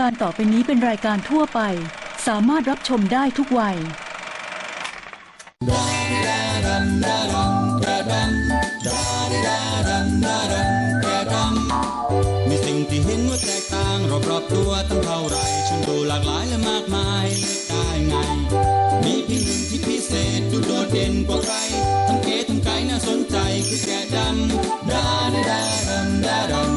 การต่อไปนี้เป็นรายการทั่วไป สามารถรับชมได้ทุกวัย มีสิ่งที่เห็นว่าแตกต่างรอบๆตัวตั้งเท่าไรฉันดูหลากหลายและมากมายได้ไง มีเพียงหนึ่งที่พิเศษดูโดดเด่นกว่าใครทั้งเก๋ทั้งไก่น่าสนใจคือแกดำดาดาดาดำดาดำ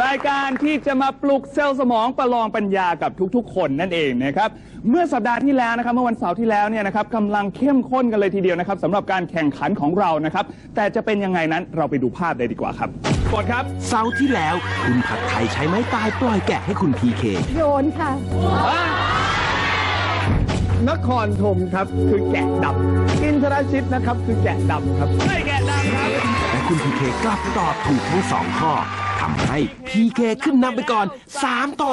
รายการที่จะมาปลุกเซลล์สมองประลองปัญญากับทุกๆ คนนั่นเองนะครับ เมื่อสัปดาห์ที่แล้วนะครับ เมื่อวันเสาร์ที่แล้วเนี่ยนะครับกำลังเข้มข้นกันเลยทีเดียวนะครับสำหรับการแข่งขันของเรานะครับ แต่จะเป็นยังไงนั้นเราไปดูภาพเลยดีกว่าครับกดครับเสาร์ที่แล้ว คุณผัดไทยใช้ไม้ตายปล่อยแกะให้คุณพีเคโยนค่ะนครธมครับคือแกะดำอินทรชิตนะครับคือแกะดำครับ ไม่แกะดำครับและคุณพีเคกลับตอบถูกทั้งสองข้อ ทำให้พีเคขึ้นนำไปก่อน 3 ต่อ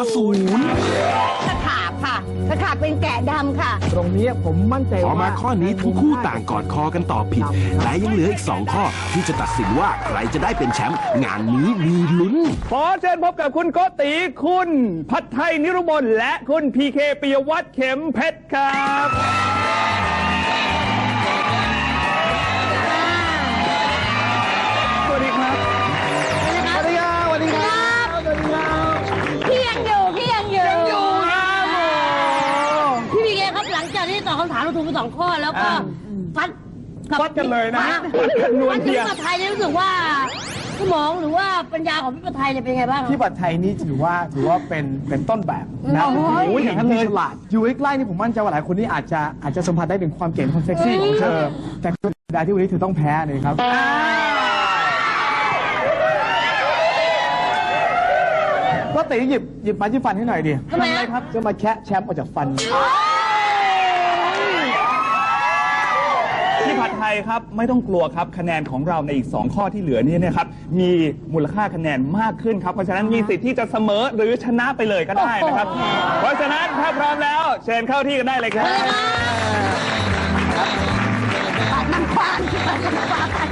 0ตะขาบค่ะตะขาบเป็นแกะดำค่ะ ตรงนี้ผมมั่นใจพอว่ามาข้อนี้ทั้งคู่ต่างกอดคอกันตอบผิดแต่ยังเหลืออีก 2 ข้อที่จะตัดสินว่าใครจะได้เป็นแชมป์งานนี้มีลุ้น ขอเชิญพบกับคุณโกติคุณ พัดไทยนิรุบลและคุณพีเคปิยวัฒน์เข็มเพชรครับ คำถามเราถูกไปสองข้อแล้วก็อ่าฟัดฟัดกันเลยนะฟัดฟัดกันนวลฟัดเทียกับไทยเนี่ยรู้สึกว่าสมองหรือว่าปัญญาของพี่ประไทยเนี่ยเป็นไงบ้างพี่บัตรไทยนี่ถือว่าถือว่าเป็นเป็นต้นแบบนะโอ้โหเป็นผู้หญิงที่ฉลาดอยู่ใกล้ๆนี่ผมมั่นใจว่าหลายคนนี่อาจจะอาจจะสัมผัสได้ถึงความเก่งความเซ็กซี่ของเธอแต่ก็เสียดายที่วันนี้เธอต้องแพ้เลยครับ ก็ตีหยิบหยิบไม้จิ้มฟันให้หน่อยดิทำไมอะ ครับจะมาแคะแชมป์ออกจากฟัน พี่ผัด ไทยครับไม่ต้องกลัวครับคะแนนของเราในอีก 2 ข้อที่เหลือนี่นะครับมีมูลค่าคะแนนมากขึ้นครับเพราะฉะนั้นมีสิทธิ์ที่จะเสมอหรือชนะไปเลยก็ได้นะครับ เพราะฉะนั้นถ้าพร้อมแล้ว เชิญเข้าที่กันได้เลยครับ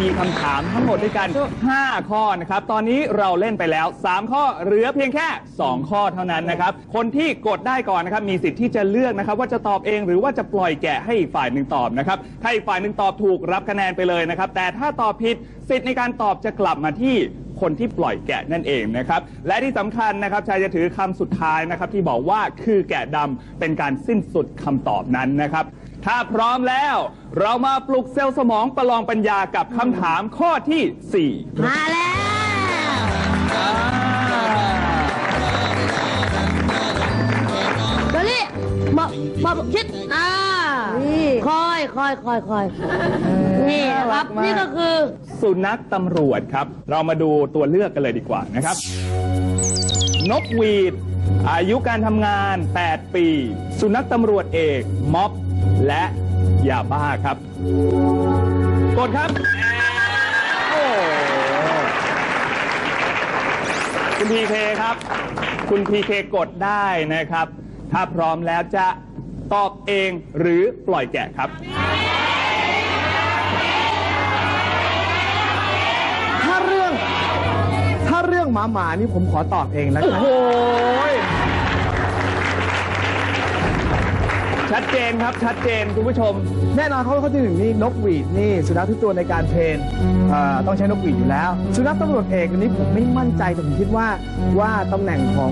มีคำถามทั้งหมดด้วยกัน 5 ข้อนะครับ ตอนนี้เราเล่นไปแล้ว 3 ข้อเหลือเพียงแค่ 2 ข้อเท่านั้นนะครับ คนที่กดได้ก่อนนะครับ มีสิทธิ์ที่จะเลือกนะครับ ว่าจะตอบเองหรือว่าจะปล่อยแกะให้อีกฝ่ายหนึ่งตอบนะครับ ถ้าอีกฝ่ายหนึ่งตอบถูกรับคะแนนไปเลยนะครับ แต่ถ้าตอบผิดสิทธิ์ในการตอบจะกลับมาที่คนที่ปล่อยแกะนั่นเองนะครับ และที่สำคัญนะครับชายจะถือคำสุดท้ายนะครับ ที่บอกว่าคือแกะดำเป็นการสิ้นสุดคำตอบนั้นนะครับ ถ้าพร้อมแล้ว เรามาปลุกเซลล์สมองประลองปัญญากับคำถามข้อที่ 4 มาแล้ว เดี๋ยวนี้มามาคิดอ่าคอยคอยคอยคอยนี่นะครับ นี่ก็คือ สุนัขตำรวจครับ เรามาดูตัวเลือกกันเลยดีกว่านะครับ นกหวีด อายุการทำงาน 8 ปี สุนัขตำรวจเอกม็อบ และยาบ้าครับ กดครับโอ้คุณพีเคครับ คุณพีเคกดได้นะครับ ถ้าพร้อมแล้วจะตอบเองหรือปล่อยแกะครับ ถ้าเรื่อง ถ้าเรื่องหมาหมานี่ผมขอตอบเองแล้วกันโอ้ ชัดเจนครับชัดเจนคุณผู้ชม แน่นอนเขาเขาที่หนึ่งนี่นกหวีดนี่สุนัขทุกตัวในการเทรนเอ่อต้องใช้นกหวีดอยู่แล้ว สุนัขตำรวจเอกอันนี้ผมไม่มั่นใจแต่ผมคิดว่าว่าตำแหน่งของ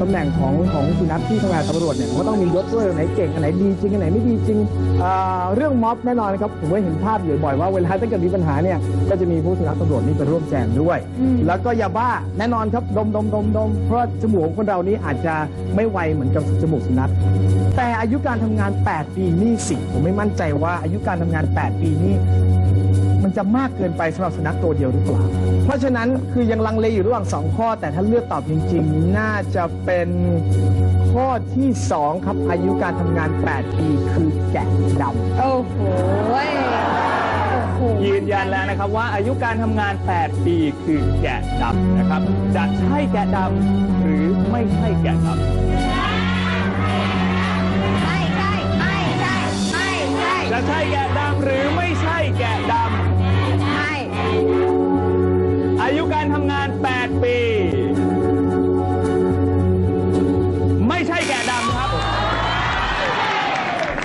ตำแหน่งของของสุนัขที่ทำงานตำรวจเนี่ยมันก็ต้องมียศด้วยอันไหนเก่งอันไหนดีจริงอันไหนไม่ดีจริงเอ่อเรื่องม็อบแน่นอนนะครับผมก็เห็นภาพอยู่บ่อยว่าเวลาถ้าเกิดมีปัญหาเนี่ยก็จะมีผู้สุนัขตำรวจนี่ไปร่วมแจมด้วยแล้วก็ยาบ้าแน่นอนครับดมดมดมดมเพราะจมูกของคนเรานี่อาจจะไม่ไวเหมือนกับจมูกสุนัขแต่อายุการทำงาน 8 ปีนี่สิ ผมไม่มั่นใจว่าอายุการทำงาน 8 ปีนี่มันมันจะมากเกินไปสำหรับสุนัขตัวเดียวหรือเปล่า เพราะฉะนั้นคือยังลังเลอยู่ระหว่างสองข้อ แต่ถ้าเลือกตอบจริง ๆ น่าจะเป็นข้อที่สองครับอายุการทำงาน 8 ปีคือแกะดำโอ้โหยโอ้โหยืนยันแล้วนะครับว่าอายุการทำงาน 8 ปีคือแกะดำนะครับ จะใช่แกะดำหรือไม่ใช่แกะดำ จะใช่แกะดำหรือไม่ใช่แกะดไม่ำอายุการทำงาน 8 ปี ไม่ใช่แกะดำครับ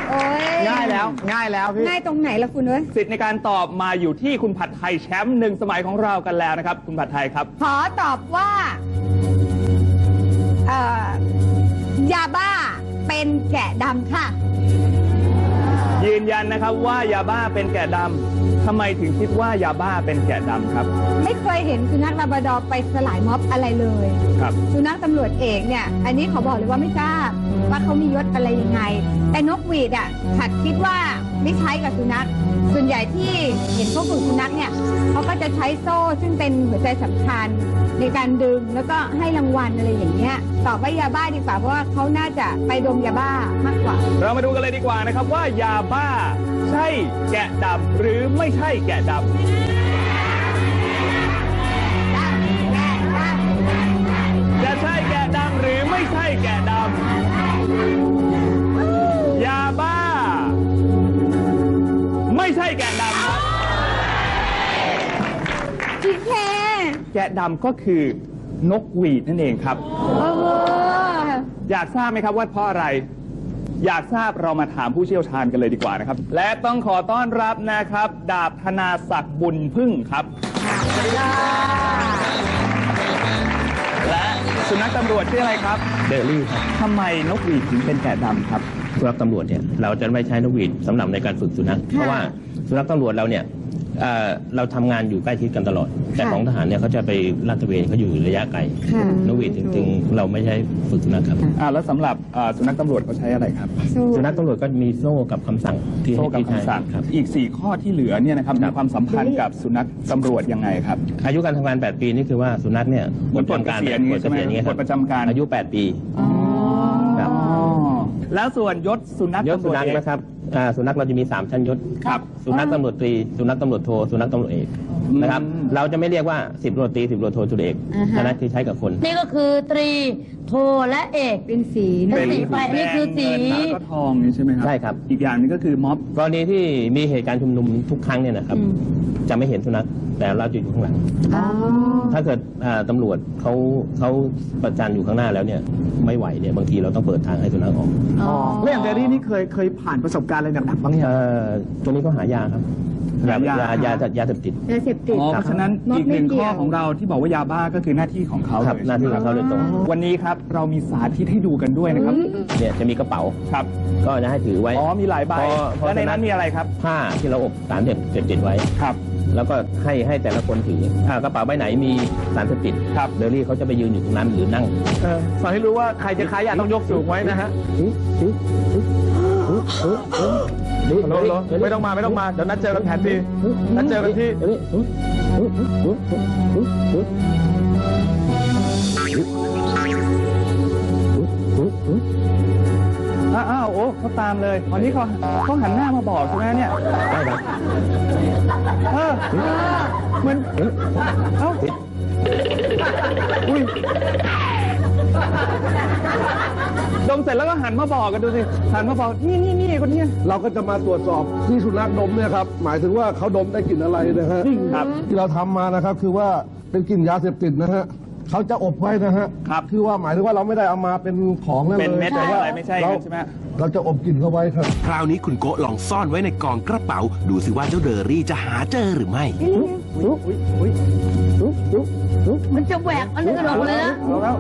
โอ้ยง่ายแล้วง่ายแล้วพี่ง่ายตรงไหนล่ะคุณเอ้ยสิทธิ์ในการตอบมาอยู่ที่คุณผัดไทยแชมป์หนึ่งสมัยของเรากันแล้วนะครับ คุณผัดไทยครับ ขอตอบว่าเอ่อยาบ้าเป็นแกะดำค่ะ ยืนยันนะครับว่ายาบ้าเป็นแกะดำทำไมถึงคิดว่ายาบ้าเป็นแกะดำครับ ไม่เคยเห็นสุนัขลาบราดอร์ไปสลายม็อบอะไรเลย ครับ สุนัขตำรวจเอกเนี่ย อันนี้ขอบอกเลยว่าไม่ทราบว่าเขามียศอะไรยังไง แต่นกหวีดอะขัดคิดว่า ไม่ใช้กับสุนัข ส่วนใหญ่ที่เห็นเขาฝึกสุนัขเนี่ยเขาก็จะใช้โซ่ซึ่งเป็นหัวใจสำคัญในการดึงแล้วก็ให้รางวัลอะไรอย่างเงี้ยตอบว่ายาบ้าดีกว่าเพราะว่าเขาน่าจะไปดมยาบ้ามากกว่า เรามาดูกันเลยดีกว่านะครับว่ายาบ้าใช่แกะดำหรือไม่ใช่แกะดำจะใช่แกะดำหรือไม่ใช่แกะดำ แกะดำก็คือนกหวีดนั่นเองครับ โอ้โหอยากทราบไหมครับว่าเพราะอะไร อยากทราบเรามาถามผู้เชี่ยวชาญกันเลยดีกว่านะครับ และต้องขอต้อนรับนะครับ ดาบธนาศักดิ์บุญพึ่งครับ และสุนัขตำรวจชื่ออะไรครับเดลี่ครับทำไมนกหวีดถึงเป็นแกะดำครับ สุนัขตำรวจเนี่ยเราจะไม่ใช้นกหวีดสำหรับในการฝึกสุนัขเพราะว่าสุนัขตำรวจเราเนี่ย เอ่อเราทำงานอยู่ใกล้ชิดกันตลอด แต่ของทหารเนี่ยเขาจะไปลาดตระเวนเขาอยู่ระยะไกลค่ะนกหวีดจึงๆ เราไม่ใช้ฝึกสุนัขครับอ่าแล้วสำหรับอ่าสุนัขตำรวจเขาใช้อะไรครับ สุนัขตำรวจก็มีโซ่กับคำสั่งที่โซ่กับที่ใช้คำสั่งครับอีก 4 ข้อที่เหลือเนี่ยนะครับมีความสัมพันธ์กับสุนัขตำรวจยังไงครับ อายุการทำงาน 8 ปีนี่คือว่าสุนัขเนี่ยเหมือนปลดเกษียณอย่างงี้ปลดเกษียณอย่างเงี้ยคปลรับดประจำการอายุ 8 ปีครับแล้วส่วนยศสุนัขยศตำรสุวจนัขเอกนะครับ อ่าสุนัขเราจะมี3ชั้นยศครับ สุนัขตำรวจตรีสุนัขตำรวจโทสุนัขตำรวจเอกนะครับอืมเราจะไม่เรียกว่าสิบตำรวจตรีสิบตำรวจโทสุดเอกอ่าฮะ อันนั้นคือใช้กับคน นี่ก็คือตรีโทและเอกเป็นสีเป็นสีไฟอันนี้คือสี แดงเงินแล้วก็ทองนี่ใช่ไหมครับใช่ครับ อีกอย่างหนึงก็คือม็อบ กรณีที่มีเหตุการณ์ชุมนุมทุกครั้งเนี่ยนะครับจะไม่เห็นสุนัขแต่เราจะอยู่ข้างหลังถ้าเกิดอ่าตำรวจเขาเขาประจันอยู่ข้างหน้าแล้วเนี่ยไม่ไหวเนี่ยบางทีเราต้องเปิดทางให้สุนัขออกแล้วอย่างเดรี่นี่เคยเคยผ่านประสบการณ์อะไรหนักๆบ้างยัง เอ่อตรงนี้ก็หายาครับยายายายายายาเสพติด ยาเสพติด อ๋อเพราะฉะนั้นม็อบอีกหนึ่งไม่เกี่ข้อยวของเราที่บอกว่ายาบ้าก็คือหน้าที่ของเขาครับ เลยหน้าที่ของเขาโดยตรงวันนี้ครับเรามีสาธิตให้ดูกันด้วยนะครับเนี่ยจะมีกระเป๋า ครับก็จะให้ถือไว้ อ๋อมีหลายใบพอพอ และในนั้นมีอะไรครับผ้าที่เราอบสารเสพเสพติดไว้ ครับ แล้วก็ให้ให้แต่ละคนถืออ่ากระเป๋าใบไหนมีสารเสพติดครับ เดลี่เขาจะไปยืนอยู่ตรงนั้นหรือนั่งเออสอนให้รู้ว่าใครจะขายยาต้องยกสูงไว้นะฮะฮั ลโหลฮัลโลไม่ต้องมาไม่ต้องมาเดี๋ยวนัดเจอกันแผนดีนัดเจอกันที่อาวอ้าวโอ้เขาตามเลยวันนี้เขาเขาหันหน้ามาบอกใช่ไหมเนี่ยได้ครับเออเหมือนเอ้าอุ้ย ดมเสร็จแล้วก็หันมาบอกกันดูสิหันมาบอกนี่นี่นี่คนเนี้ย เราก็จะมาตรวจสอบที่สุนัขดมเนี่ยครับ หมายถึงว่าเขาดมได้กลิ่นอะไรนะฮะครับที่เราทำมานะครับคือว่าเป็นกลิ่นยาเสพติดนะฮะเขาจะอบไว้นะฮะครับคือว่าหมายถึงว่าเราไม่ได้เอามาเป็นของนั่นเลยเป็นเม็ดแต่เป็นว่าอะไรไม่ใช่กันใช่ไหม เราจะอบกลิ่นเขาไว้ครับ คราวนี้คุณโกะลองซ่อนไว้ในกองกระเป๋า ดูสิว่าเจ้าเดอรี่จะหาเจอหรือไม่มันจะแหวกอันอื่นออกเลยนะ เอาแล้ว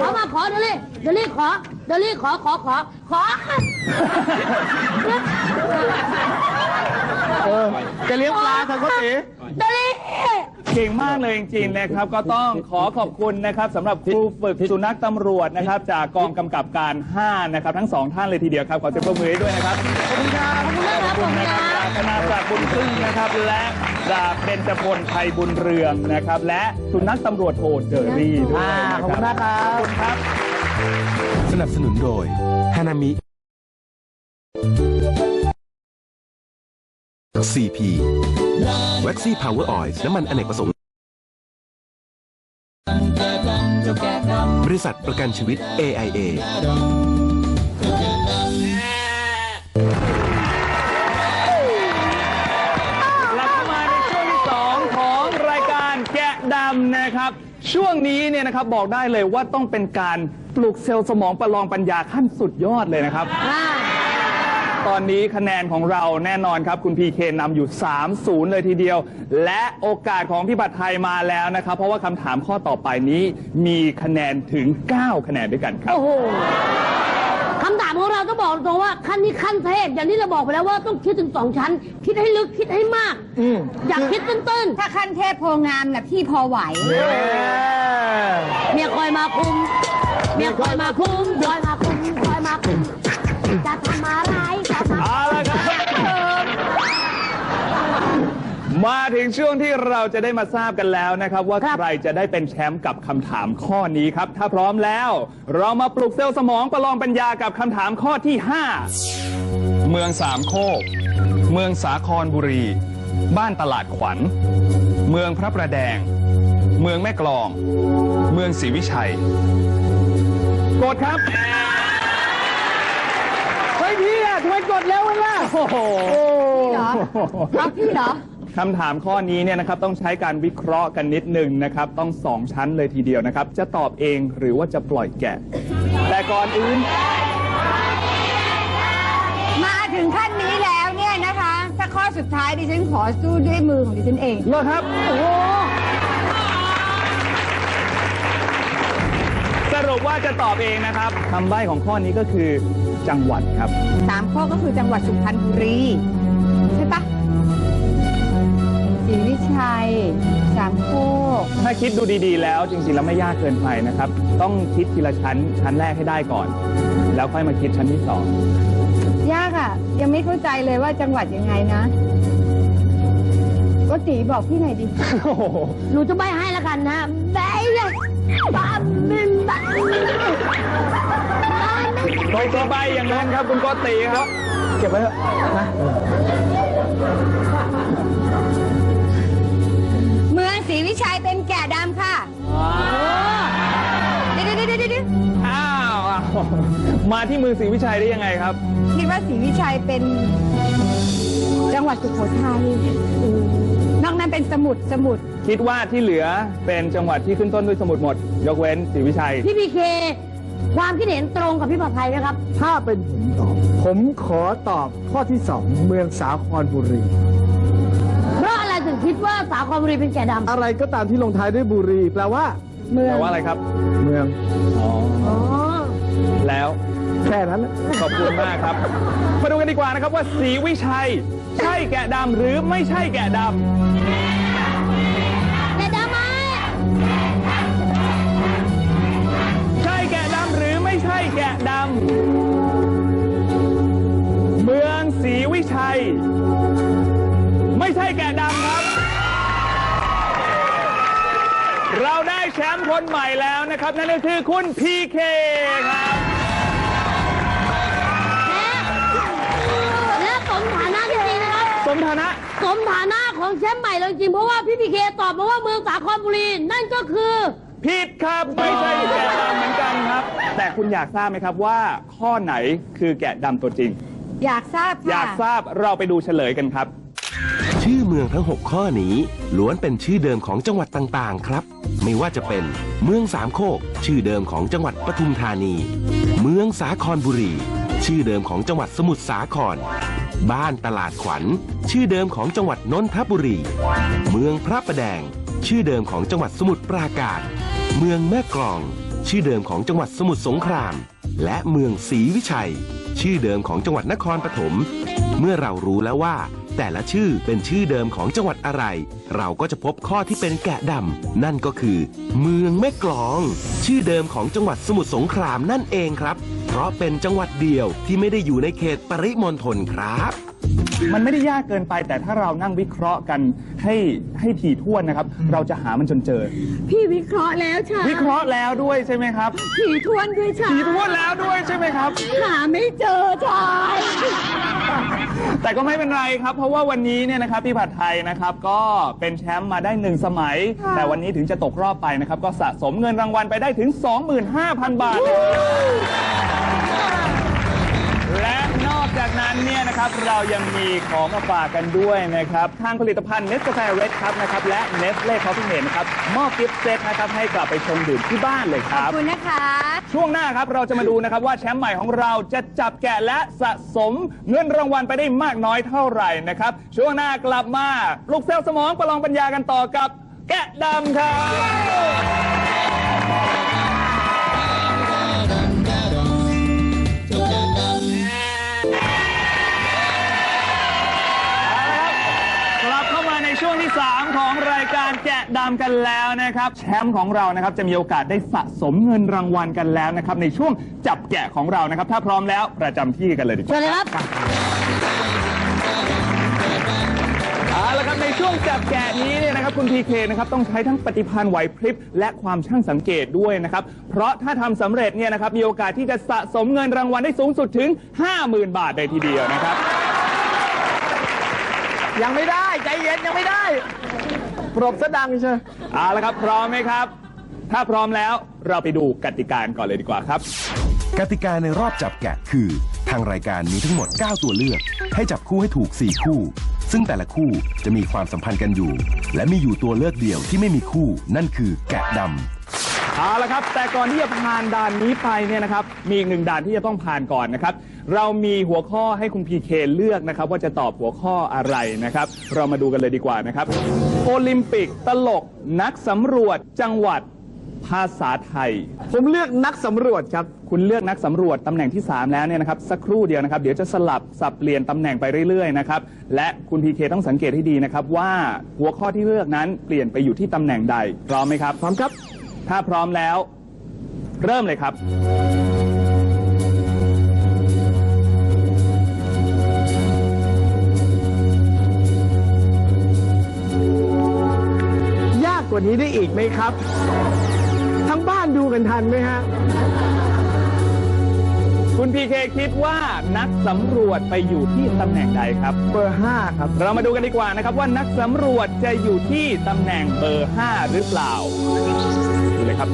เอามาขอเดลี่เดลี่ขอเดลี่ขอขอขอขอจะเลี้ยงปลาทางโกติเดลี่ เก่งมากเลยจริงๆนะครับ ก็ต้องขอขอบคุณนะครับสำหรับครูฝึกสุนัขตำรวจนะครับ จากกองกำกับการ 5 นะครับ ทั้งสองท่านเลยทีเดียวครับ ขอเสียงปรบมือให้ด้วยนะครับขอบคุณครับขอบคุณมากครับขอบคุณนะครับจากคณะจากรบุญพึ่งนะครับ และดาบเบญจพลไทยบุญเรืองนะครับ และสุนัขตำรวจโทเจอรี่ด้วยอ่าขอบคุณมากครับขอบคุณครับ สนับสนุนโดยฮานามิ CP วัคซีพาวเวอร์ออยล์น้ำมันอเนกประสงค์ บริษัทประกันชีวิต AIA กลับเข้ามาในช่วงที่สองของรายการแกะดำนะครับ ช่วงนี้เนี่ยนะครับบอกได้เลยว่าต้องเป็นการปลุกเซลล์สมองประลองปัญญาขั้นสุดยอดเลยนะครับ ตอนนี้คะแนนของเราแน่นอนครับคุณพีเคนำอยู่ 3-0 เลยทีเดียว และโอกาสของพี่บัตรไทยมาแล้วนะครับ เพราะว่าคำถามข้อต่อไปนี้มีคะแนนถึง 9 คะแนนด้วยกันครับ โอ้โหคำถามของเราต้องบอกตรงว่าขั้นนี้ขั้นเทพอย่างที่เราบอกไปแล้วว่าต้องคิดถึงสองชั้น คิดให้ลึกคิดให้มากอยากคิดตื้นถ้าขั้นเทพโพงามน่ะพี่พอไหว ๆเมียคอยมาคุมเมียคอยมาคุมคอยมาคุมคอยมาคุมจะท มาถึงช่วงที่เราจะได้มาทราบกันแล้วนะครับ ว่าใครจะได้เป็นแชมป์กับคำถามข้อนี้ครับ ถ้าพร้อมแล้ว เรามาปลุกเซลล์สมองประลองปัญญากับคำถามข้อที่ 5 เมืองสามโคก เมืองสาครบุรี บ้านตลาดขวัญ เมืองพระประแดง เมืองแม่กลอง เมืองศรีวิชัย กดครับเฮ้ยพี่อะทำไมกดเร็วเวล่ะโอ้โห พี่เหรอเอาพี่เหรอ คำถามข้อนี้เนี่ยนะครับต้องใช้การวิเคราะห์กันนิดหนึ่งนะครับ ต้องสองชั้นเลยทีเดียวนะครับ จะตอบเองหรือว่าจะปล่อยแกะ แต่ก่อนอื่น มาถึงขั้นนี้แล้วเนี่ยนะคะ ถ้าข้อสุดท้ายดิฉันขอสู้ด้วยมือของดิฉันเอง เลิกครับ โอ้โหสรุปว่าจะตอบเองนะครับคำใบ้ของข้อนี้ก็คือจังหวัดครับ สามข้อก็คือจังหวัดสุพรรณบุรี ชัย สามโคกถ้าคิดดูดีๆ แล้วจริงๆแล้วไม่ยากเกินไปนะครับ ต้องคิดทีละชั้นชั้นแรกให้ได้ก่อน แล้วค่อยมาคิดชั้นที่สองยากอะ ยังไม่เข้าใจเลยว่าจังหวัดยังไงนะก็ตีบอกพี่หน่อยดิ โอ้โหหนูจะใบให้แล้วกันนะใบเลยบ้าบินบ้าโดยตัวใบอย่างนั้นครับคุณโกติครับ เก็บไว้เถอะนะ มาที่มือศรีวิชัยได้ยังไงครับ คิดว่าศรีวิชัยเป็นจังหวัดสุโขทัยนอกนั้นเป็นสมุทรสมุทรคิดว่าที่เหลือเป็นจังหวัดที่ขึ้นต้นด้วยสมุดหมด ยกเว้นศรีวิชัย พี่พีเคความคิดเห็นตรงกับพี่ปลอดภัยนะครับ ถ้าเป็นผมตอบ ผมขอตอบข้อที่สองเมืองสาครบุรี เพราะอะไรถึงคิดว่าสาวคอมบุรีเป็นแก่ดำอะไรก็ตามที่ลงท้ายด้วยบุรี แปลว่า เมืองแต่ว่าอะไรครับ เมือง อ๋ออ๋อ แล้วแค่นั้น ขอบคุณมากครับ มาดูกันดีกว่านะครับว่าศรีวิชัย ใช่แกะดำหรือไม่ใช่แกะดแก่ดำไหมำใช่แกะดำหรือไม่ใช่แกะดำเมืองศรีวิชัย ไม่ใช่แกะดำครับ ได้แชมป์คนใหม่แล้วนะครับ นั่นก็คือคุณพีเคครับและสมฐานะจริงๆนะครับ สมฐานะ สมฐานะของแชมป์ใหม่เลยจริง เพราะว่าพี่พีเคตอบมาว่าเมืองสาครบุรี นั่นก็คือ ผิดครับไม่ใช่แกะดำเหมือนกันครับ แต่คุณอยากทราบไหมครับว่าข้อไหนคือแกะดำตัวจริง อยากทราบอยาค่ะ กทราบเราไปดูเฉลยกันครับ ชื่อเมืองทั้ง 6 ข้อนี้ล้วนเป็นชื่อเดิมของจังหวัดต่างๆ ครับ ไม่ว่าจะเป็น เมืองสามโคก ชื่อเดิมของจังหวัดปทุมธานี เมืองสาครบุรี ชื่อเดิมของจังหวัดสมุทรสาคร บ้านตลาดขวัญ ชื่อเดิมของจังหวัดนนทบุรี เมืองพระประแดง ชื่อเดิมของจังหวัดสมุทรปราการ เมืองแม่กลอง ชื่อเดิมของจังหวัดสมุทรสงคราม และเมืองศรีวิชัย ชื่อเดิมของจังหวัดนครปฐม เมื่อเรารู้แล้วว่า แต่ละชื่อเป็นชื่อเดิมของจังหวัดอะไร เราก็จะพบข้อที่เป็นแกะดำนั่นก็คือ เมืองแม่กลอง ชื่อเดิมของจังหวัดสมุทรสงครามนั่นเองครับ ราะเป็นจังหวัดเดียวที่ไม่ได้อยู่ในเขตปริมณฑลครับ มันไม่ได้ยากเกินไปแต่ถ้าเรานั่งวิเคราะห์กันให้ให้ถี่ถ้วนนะครับ เราจะหามันจนเจอ พี่วิเคราะห์แล้วใช่วิเคราะห์แล้วด้วยใช่ไหมครับถี่ถ้วนด้วยใช่ถี่ถ้วนแล้วด้วยใช่ไหมครับ หาไม่เจอใช่แต่ก็ไม่เป็นไรครับ เพราะว่าวันนี้เนี่ยนะครับพี่ผัดไทยนะครับก็เป็นแชมป์มาได้หนึ่งสมัย แต่วันนี้ถึงจะตกรอบไปนะครับ ก็สะสมเงินรางวัลไปได้ถึง 25,000 บาทเลย นั้นเนี่ยนะครับเรายังมีของมาฝากกันด้วยนะครับทางผลิตภัณฑ์เนสกาแฟเรดครับนะครับและเนสเล่คอฟฟี่เมดนะครับมอบกิฟต์เซตนะครับให้กลับไปชงดื่มที่บ้านเลยคขอรับบ คุณนะคะ ช่วงหน้าครับเราจะมาดูนะครับว่าแชมป์ใหม่ของเราจะจับแกะและสะสมเงินรางวัลไปได้มากน้อยเท่าไหร่นะครับ ช่วงหน้ากลับมาปลุกเซลล์สมองประลองปัญญากันต่อกับ แกะดำครับ การแกะดำกันแล้วนะครับ แชมป์ของเรานะครับจะมีโอกาสได้สะสมเงินรางวัลกันแล้วนะครับในช่วงจับแกะของเรานะครับ ถ้าพร้อมแล้วประจำที่กันเลยดีกเชิว่าญเลยครับ เอาละครับในช่วงจับแกะนี้เนี่ยนะครับคุณพีเคนะครับต้องใช้ทั้งปฏิภาณไหวพริบและความช่างสังเกตด้วยนะครับ เพราะถ้าทำสำเร็จเนี่ยนะครับมีโอกาสที่จะสะสมเงินรางวัลได้สูงสุดถึง 50,000 บาทเลยทีเดียวนะครับ ยังไม่ได้ ใจเย็นยังไม่ได้ ปรบซะดังใช่เอาละครับพร้อมไหมครับ ถ้าพร้อมแล้วเราไปดูกติกาก่อนเลยดีกว่าครับ กติกาในรอบจับแกะคือ ทางรายการมีทั้งหมด 9 ตัวเลือก ให้จับคู่ให้ถูก 4 คู่ ซึ่งแต่ละคู่จะมีความสัมพันธ์กันอยู่ และมีอยู่ตัวเลือกเดียวที่ไม่มีคู่ นั่นคือแกะดำเอาละครับ แต่ก่อนที่จะผ่านด่านนี้ไปเนี่ยนะครับ มีอีกหนึ่งด่านที่จะต้องผ่านก่อนนะครับ เรามีหัวข้อให้คุณพีเคเลือกนะครับ ว่าจะตอบหัวข้ออะไรนะครับ เรามาดูกันเลยดีกว่านะครับ โอลิมปิก ตลก นักสำรวจ จังหวัด ภาษาไทย ผมเลือกนักสำรวจครับ คุณเลือกนักสำรวจตำแหน่งที่ 3 แล้วเนี่ยนะครับ สักครู่เดียวนะครับ เดี๋ยวจะสลับสับเปลี่ยนตำแหน่งไปเรื่อยๆนะครับ และคุณพีเคต้องสังเกตให้ดีนะครับ ว่าหัวข้อที่เลือกนั้นเปลี่ยนไปอยู่ที่ตำแหน่งใด พร้อมไหมครับ พร้อมครับ ถ้าพร้อมแล้ว เริ่มเลยครับ ว่านี้ได้อีกไหมครับ ทั้งบ้านดูกันทันไหมฮะ คุณพีเคคิดว่านักสำรวจไปอยู่ที่ตำแหน่งใดครับ เบอร์ห้าครับ เรามาดูกันดีกว่านะครับ ว่านักสำรวจจะอยู่ที่ตำแหน่งเบอร์5หรือเปล่าดูเลยครับ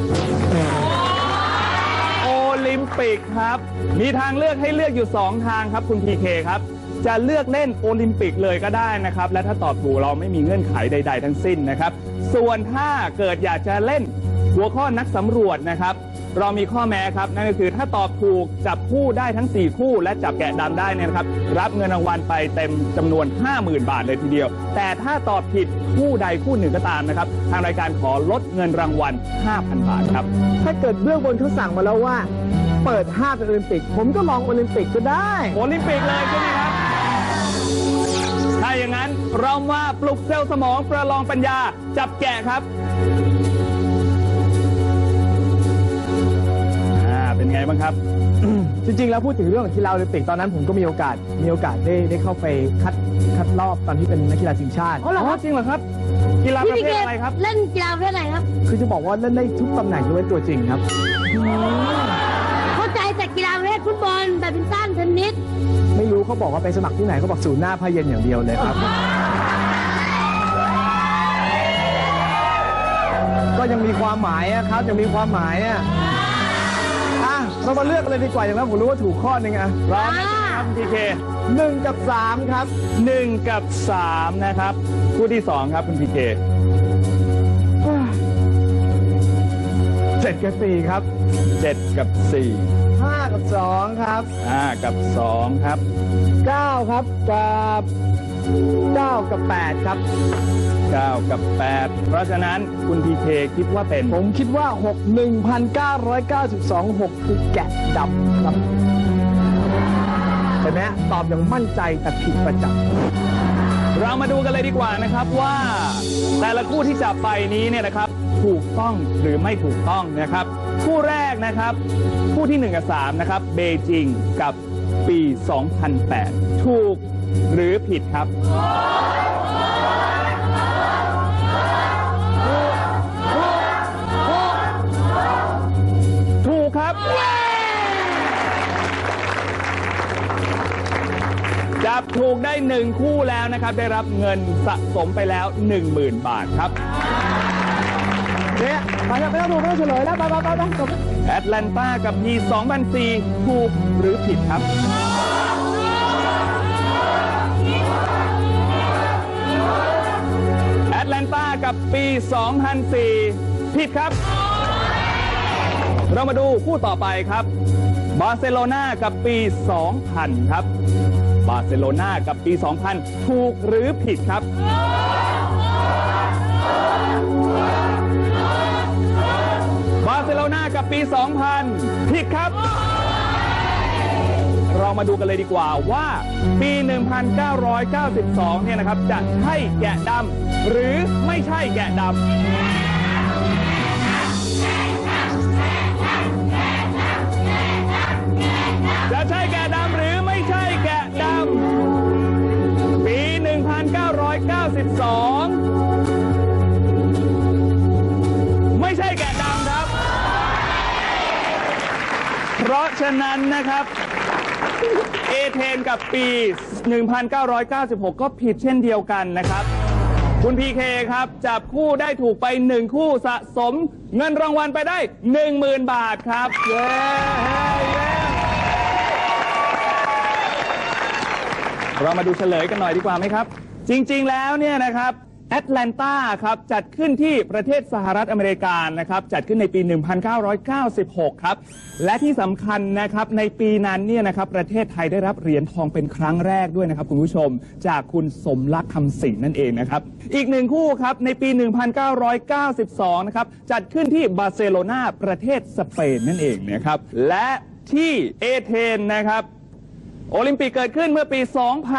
โอลิมปิกครับ มีทางเลือกให้เลือกอยู่2ทางครับคุณพีเคครับ จะเลือกเล่นโอลิมปิกเลยก็ได้นะครับ และถ้าตอบถูกเราไม่มีเงื่อนไขใด ๆ ทั้งสิ้นนะครับ ส่วนถ้าเกิดอยากจะเล่นหัวข้อนักสำรวจนะครับเรามีข้อแม้ครับ นั่นก็คือถ้าตอบถูกจับคู่ได้ทั้ง 4 คู่ และจับแกะดำได้เนี่ยนะครับ รับเงินรางวัลไปเต็มจำนวน 50,000 บาทเลยทีเดียว แต่ถ้าตอบผิดคู่ใดคู่หนึ่งก็ตามนะครับ ทางรายการขอลดเงินรางวัล 5,000 บาทครับ ถ้าเกิดเบื้องบนเขาสั่งมาแล้วว่า เปิดห้าเป็นโอลิมปิก ผมก็ลองโอลิมปิกก็ได้ โอลิมปิกเลยใช่ไหมครับถ้า อย่างนั้น เรามาปลุกเซลล์สมองประลองปัญญาจับแกะครับอ่าเป็นไงบ้างครับ จริงๆ แล้วพูดถึงเรื่องของกีฬาโอลิมปิกตอนนั้นผมก็มีโอกาสมีโอกาสได้ได้เข้าไปคัดคัดรอบตอนที่เป็นนักกีฬาทีมชาติอ๋อเหรอครับ จริงเหรอครับ กีฬาปพี่ระพีเภเคทอะไรครับ เล่นกีฬาประเภทไหนครับ คือจะบอกว่าเล่นได้ทุกตำแหน่งยกเว้นตัวจริงครับ เข้าใจแต่กีฬาประเภทฟุตบอลแบดมินตันเทนนิสไม่ รู้เขาบอกว่าไปสมัครที่ไหนเขาบอกศูนย์หน้าพาเย็นอย่างเดียวเลยครับ ก็ยังมีความหมายอะครับยังมีความหมายอะอะเรามาเลือกกันเลยดีกว่าอย่างนั้นผมรู้ว่าถูกข้อหนึ่งอะพร้อมไหมครับพีเคหนึ่งกับสามครับหนึ่งกับสามนะครับคู่ที่สองครับคุณพีเคเจ็ดกับสี่ครับเจ็ดกับสี่ ห้ากับสองครับห้ากับสองครับเก้าครับกับเก้ากับแปดครับเก้ากับแปดเพราะฉะนั้นคุณพีเคคิดว่าเป็น ผมคิดว่า 6 1,992 6คือแกะดำครับเห็นไหมตอบอย่างมั่นใจแต่ผิดประจักษ์ เรามาดูกันเลยดีกว่านะครับว่าแต่ละคู่ที่จับไปนี้เนี่ยนะครับถูกต้องหรือไม่ถูกต้องนะครับ คู่แรกนะครับ คู่ที่ 1 กับ 3 นะครับเบจิงกับปี 2008 ถูกหรือผิดครับถูกครับ จับถูกได้หนึ่งคู่แล้วนะครับ ได้รับเงินสะสมไปแล้ว 10,000 บาทครับเนี่ยไปแล้วไม่ต้องดูไม่ต้องเฉลยแล้วไปไปไปไปจบแอตแลนตากับปี2004ถูกหรือผิดครับ แอตแลนตากับปี 2004 ผิดครับ เรามาดูคู่ต่อไปครับ บาร์เซโลนากับปี 2000 ครับ บาร์เซโลนากับปี 2000 ถูกหรือผิดครับ บาร์เซโลนากับปี 2000 ผิดครับ เรามาดูกันเลยดีกว่าว่าปี 1992 เนี่ยนะครับ จะใช่แกะดำหรือไม่ใช่แกะดำ 1992ไม่ใช่แกะดำครับ เพราะฉะนั้นนะครับ เอเธนกับปี 1996 ก็ผิดเช่นเดียวกันนะครับ คุณพีเคครับ จับคู่ได้ถูกไปหนึ่งคู่สะสม เงินรางวัลไปได้ 10,000 บาทครับ เย้เย้เรามาดูเฉลยกันหน่อยดีกว่าไหมครับ จริงๆแล้วเนี่ยนะครับแอตแลนตาครับจัดขึ้นที่ประเทศสหรัฐอเมริกานะครับจัดขึ้นในปี 1996 ครับ และที่สำคัญนะครับในปีนั้นเนี่ยนะครับประเทศไทยได้รับเหรียญทองเป็นครั้งแรกด้วยนะครับคุณผู้ชมจากคุณสมรักคำสิงนั่นเองนะครับ อีกหนึ่งคู่ครับในปี 1992 นะครับจัดขึ้นที่บาร์เซโลนาประเทศสเปนนั่นเองนะครับและที่เอเธนนะครับโอลิมปิกเกิดขึ้นเมื่อปี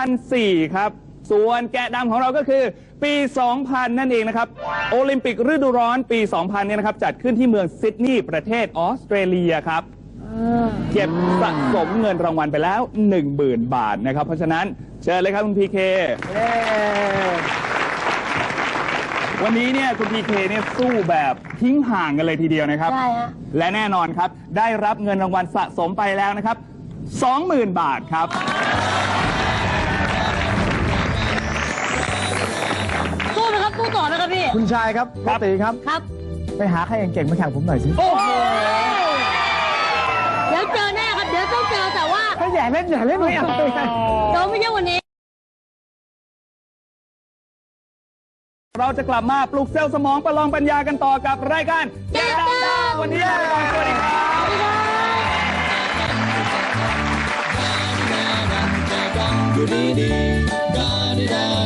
2004 ครับ ส่วนแกะดำของเราก็คือ ปี 2000 นั่นเองนะครับ โอลิมปิกฤดูร้อนปี 2000 เนี่ยนะครับ จัดขึ้นที่เมืองซิดนีย์ประเทศออสเตรเลียครับ เก็บสะสมเงินรางวัลไปแล้ว 10,000 บาทนะครับ เพราะฉะนั้นเชิญเลยครับคุณพีเค วันนี้เนี่ยคุณพีเคเนี่ยสู้แบบทิ้งห่างกันเลยทีเดียวนะครับ ใช่ฮะ และแน่นอนครับ ได้รับเงินรางวัลสะสมไปแล้วนะครับ 20,000 บาทครับ สู้นะครับสู้ต่อนะครับพี่ คุณชายครับครัพี่บตีครับ ครับ ไปหาใครเก่งๆมาแข่งผมหน่อยสิโอ้โหเดี๋ยวเจอแน่ครับ เดี๋ยวต้องเจอแต่ว่าถ้าอย่าเล่นอย่าเล่นไม่เอาเดี๋ยวไม่ใช่วันนี้ เราจะกลับมาปลุกเซลล์สมองประลองปัญญากันต่อกับรายการแก้ดำดาววันนี้ลาไปก่อนสวัสดีครับ do dee dee da dee da dum da dum